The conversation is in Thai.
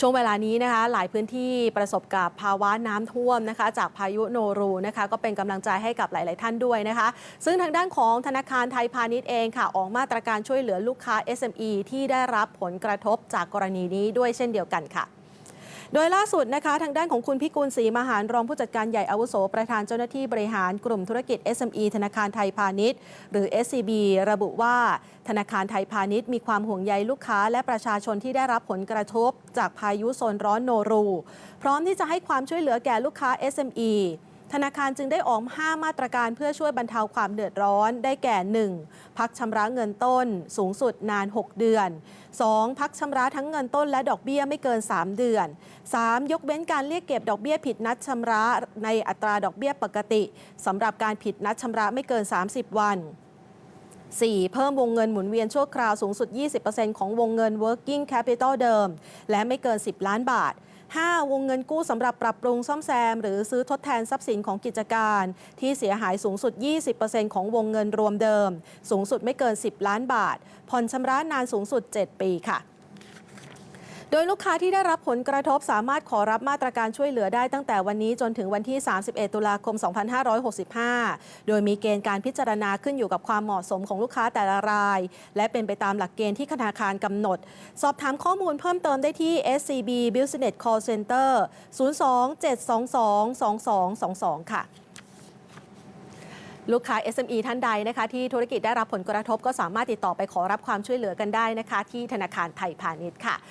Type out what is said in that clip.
ช่วงเวลานี้นะคะ หลายพื้นที่ประสบกับภาวะน้ำท่วมนะคะ จากพายุโนรูนะคะ ก็เป็นกำลังใจให้กับหลาย ๆ ท่านด้วยนะคะ ซึ่งทางด้านของธนาคารไทยพาณิชย์เองค่ะ ออกมาตรการช่วยเหลือลูกค้า SME ที่ได้รับผลกระทบจากกรณีนี้ด้วยเช่นเดียวกันค่ะ โดยล่าสุดนะคะทางด้านของคุณพิกูลศรีมหารรองผู้จัดการใหญ่อาวุโสประธานเจ้าหน้าที่บริหารกลุ่มธุรกิจ SME ธนาคารไทยพาณิชย์ หรือ SCB ระบุว่าธนาคารไทยพาณิชย์มีความห่วงใยลูกค้า และประชาชนที่ได้รับผลกระทบ จากพายุโซนร้อนโนรู พร้อมที่จะให้ความช่วยเหลือแก่ลูกค้า SME ธนาคารจึงได้ออก 5 มาตรการเพื่อช่วยบรรเทาความเดือดร้อน ได้แก่ 1. พักชำระเงินต้น สูงสุดนาน 6 เดือน 2. พักชำระทั้งเงินต้นและดอกเบี้ยไม่เกิน 3 เดือน 3. ยกเว้นการเรียกเก็บดอกเบี้ยผิดนัดชำระในอัตราดอกเบี้ยปกติสำหรับการผิดนัดชำระไม่เกิน 30 วัน 4. เพิ่มวงเงินหมุนเวียนชั่วคราวสูงสุด 20%ของวงเงิน working capital เดิม และไม่เกิน 10 ล้านบาท 5. วงเงินกู้สำหรับปรับปรุงซ่อมแซม หรือซื้อทดแทนทรัพย์สินของกิจการ ที่เสียหายสูงสุด 20%ของวงเงินรวมเดิม สูงสุดไม่เกิน 10 ล้านบาทผ่อนชำระนานสูงสุด 7 ปีค่ะ โดยลูกค้าที่ได้รับผลกระทบสามารถขอรับมาตรการช่วยเหลือได้ตั้งแต่วันนี้จนถึงวันที่ 31 ตุลาคม 2565 โดยมีเกณฑ์การพิจารณาขึ้นอยู่กับความเหมาะสมของลูกค้าแต่ละราย และเป็นไปตามหลักเกณฑ์ที่ธนาคารกำหนด สอบถามข้อมูลเพิ่มเติมได้ที่ SCB Business Call Center 02-722-2222 ค่ะลูกค้า SME ท่านใดนะคะ ที่ธุรกิจได้รับผลกระทบก็สามารถติดต่อไปขอรับความช่วยเหลือกันได้นะคะ ที่ธนาคารไทยพาณิชย์ค่ะ